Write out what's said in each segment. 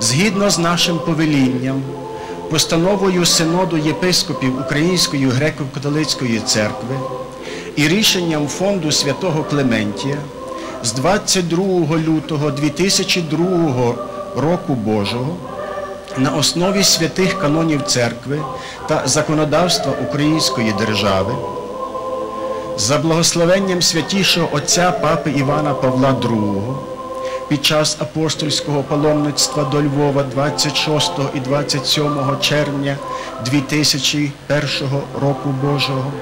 Згідно з нашим повелінням, постановою Синоду єпископів Української греко-католицької церкви і рішенням фонду святого Клементія з 22 лютого 2002 року Божого на основі святих канонів церкви та законодавства Української держави за благословенням святішого отця Папи Івана Павла II під час апостольського паломництва до Львова 26 і 27 червня 2001 року Божого,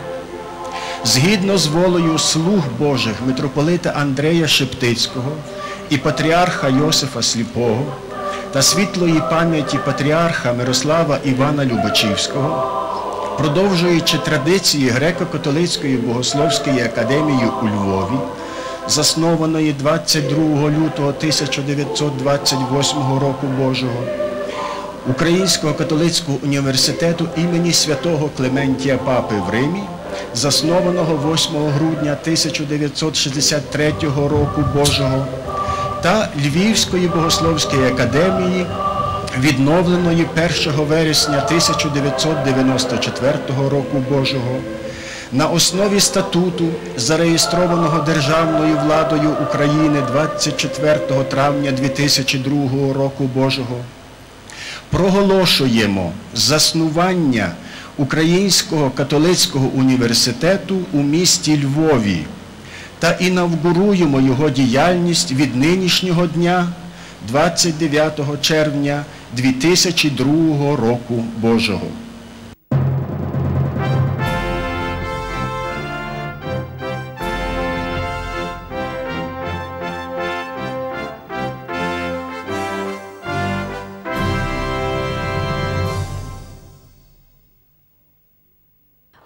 згідно з волею слуг Божих митрополита Андрея Шептицького і патріарха Йосифа Сліпого та світлої пам'яті патріарха Мирослава Івана Любачівського, продовжуючи традиції Греко-католицької богословської академії у Львові, заснованої 22 лютого 1928 року Божого, Українського католицького університету імені святого Клементія Папи в Римі, заснованого 8 грудня 1963 року Божого, та Львівської богословської академії, відновленої 1 вересня 1994 року Божого, на основі статуту, зареєстрованого Державною владою України 24 травня 2002 року Божого, проголошуємо заснування Українського католицького університету у місті Львові та інавгуруємо його діяльність від нинішнього дня, 29 червня 2002 року Божого.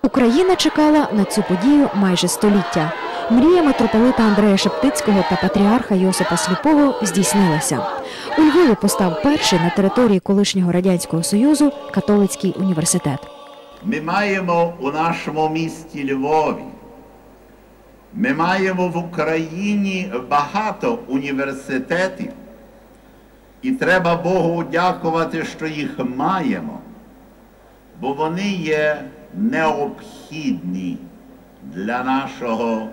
Україна чекала на цю подію майже століття. Мрія митрополита Андрея Шептицького та патріарха Йосипа Сліпого здійснилася. У Львові постав перший на території колишнього радянського союзу католицький університет. Ми маємо у нашому місті Львові. Ми маємо в Україні багато університетів, і треба Богу дякувати, що їх маємо, бо вони є необхідні для нашого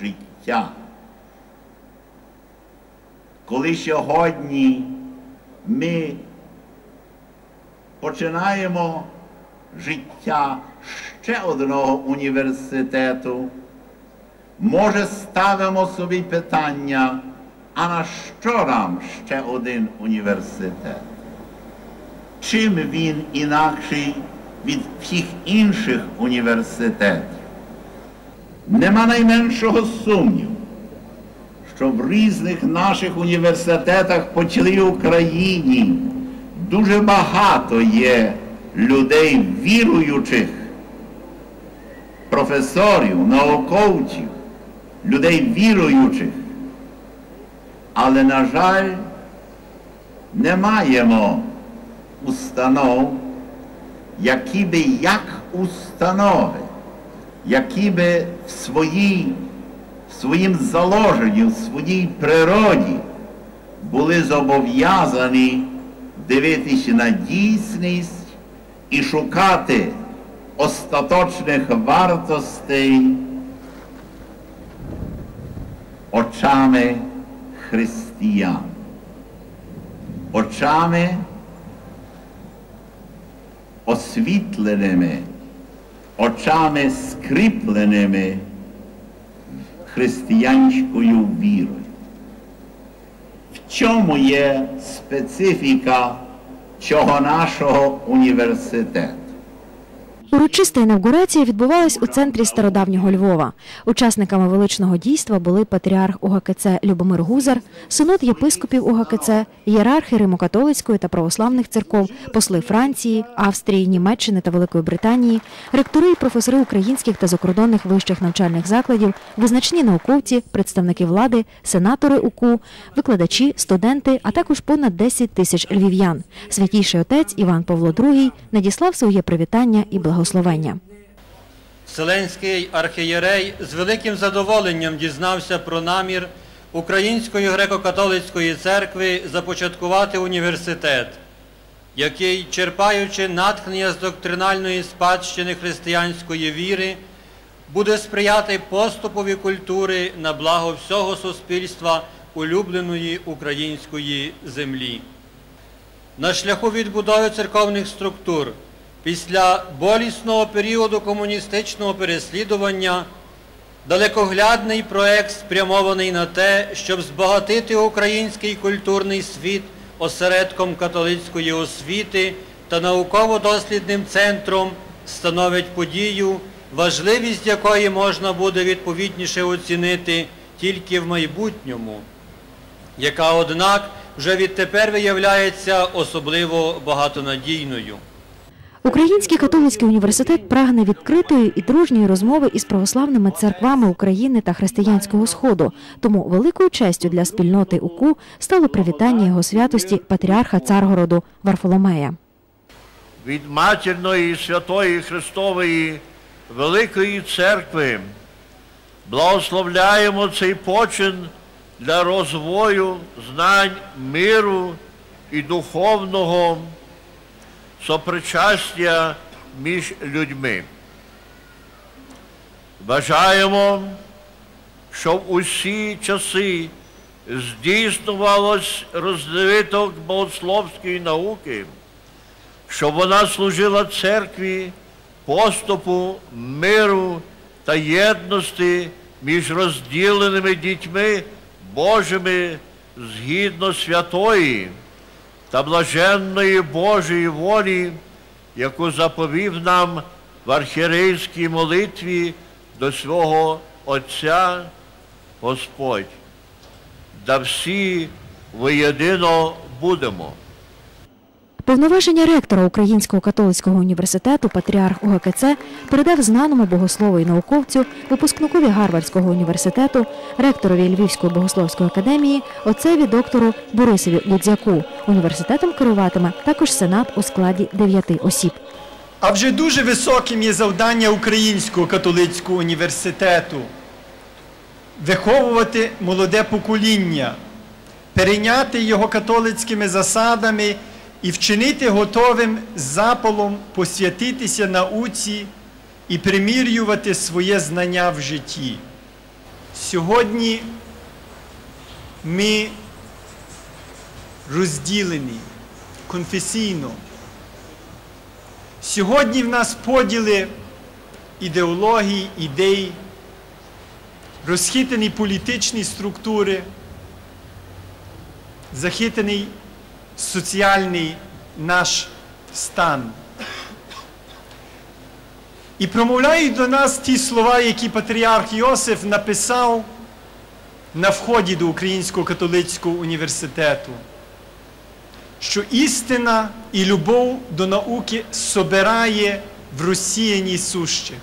життя. Коли сьогодні ми починаємо життя ще одного університету, може ставимо собі питання, а на що нам ще один університет? Чим він інакший від всіх інших університетів? Нема найменшого сумніву, що в різних наших університетах по цілій Україні дуже багато є людей віруючих, професорів, науковців, людей віруючих. Але, на жаль, не маємо установ, які би як установи, які би в своїй, в своїм заложенні, в своїй природі були зобов'язані дивитися на дійсність і шукати остаточних вартостей очами християн, очами освітленими, очами скріпленими християнською вірою. В чому є специфіка цього нашого університету? Урочиста інавгурація відбувалась у центрі стародавнього Львова. Учасниками величного дійства були патріарх УГКЦ Любомир Гузар, синод єпископів УГКЦ, ієрархи Римокатолицької та православних церков, посли Франції, Австрії, Німеччини та Великої Британії, ректори і професори українських та закордонних вищих навчальних закладів, визначні науковці, представники влади, сенатори УКУ, викладачі, студенти, а також понад 10 тисяч львів'ян. Святійший отець Іван Павло II надіслав своє привітання і благословення. Вселенський архієрей з великим задоволенням дізнався про намір Української греко-католицької церкви започаткувати університет, який, черпаючи натхнення з доктринальної спадщини християнської віри, буде сприяти поступові культури на благо всього суспільства улюбленої української землі. На шляху відбудови церковних структур після болісного періоду комуністичного переслідування далекоглядний проект спрямований на те, щоб збагатити український культурний світ осередком католицької освіти та науково-дослідним центром становить подію, важливість якої можна буде відповідніше оцінити тільки в майбутньому яка, однак, вже відтепер виявляється особливо багатонадійною. Український католицький університет прагне відкритої і дружньої розмови із православними церквами України та християнського сходу. Тому великою честю для спільноти УКУ стало привітання його святості патріарха Царгороду Варфоломея. від матірної святої Христової Великої Церкви благословляємо цей почин для розвою знань миру і духовного сопричастя між людьми. Бажаємо, щоб усі часи здійснювалось розвиток богословської науки, щоб вона служила церкві поступу, миру та єдності між розділеними дітьми Божими згідно святої та блаженної Божої волі, яку заповів нам в архірейській молитві до свого Отця Господь. Да всі воєдино будемо. Повноваження ректора Українського католицького університету патріарх УГКЦ передав знаному богослову і науковцю, випускникові Гарвардського університету, ректорові Львівської богословської академії, отцеві доктору Борисові Гудзяку. Університетом керуватиме також сенат у складі дев'яти осіб. А вже дуже високим є завдання Українського католицького університету виховувати молоде покоління, перейняти його католицькими засадами і вчинити готовим запалом посвятитися науці і примірювати своє знання в житті. Сьогодні ми розділені конфесійно. Сьогодні в нас поділи ідеології, ідей, розхитані політичні структури, захитаний соціальний наш стан. І промовляють до нас ті слова, які патріарх Йосиф написав на вході до Українського католицького університету що істина і любов до науки собирає в розсіянні сущих.